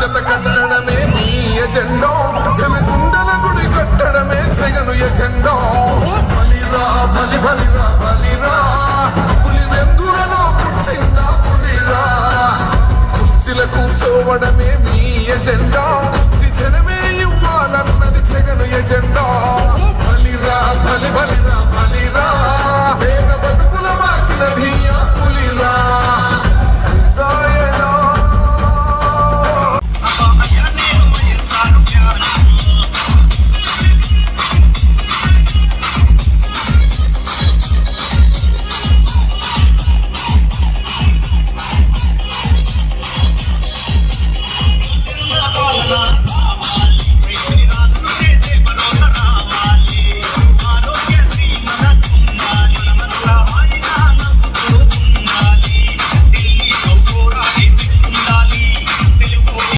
జత కట్టడమే మీ ఎజెండో. జనగుండల గుడి కట్టడమే జగను ఎజెండో. బలిరా బలి బలిరా బలిరా. పులి వెందులలో కూర్చిందా పులిరా. కుర్చీల కూర్చోవడమే మీ ఎజెండా.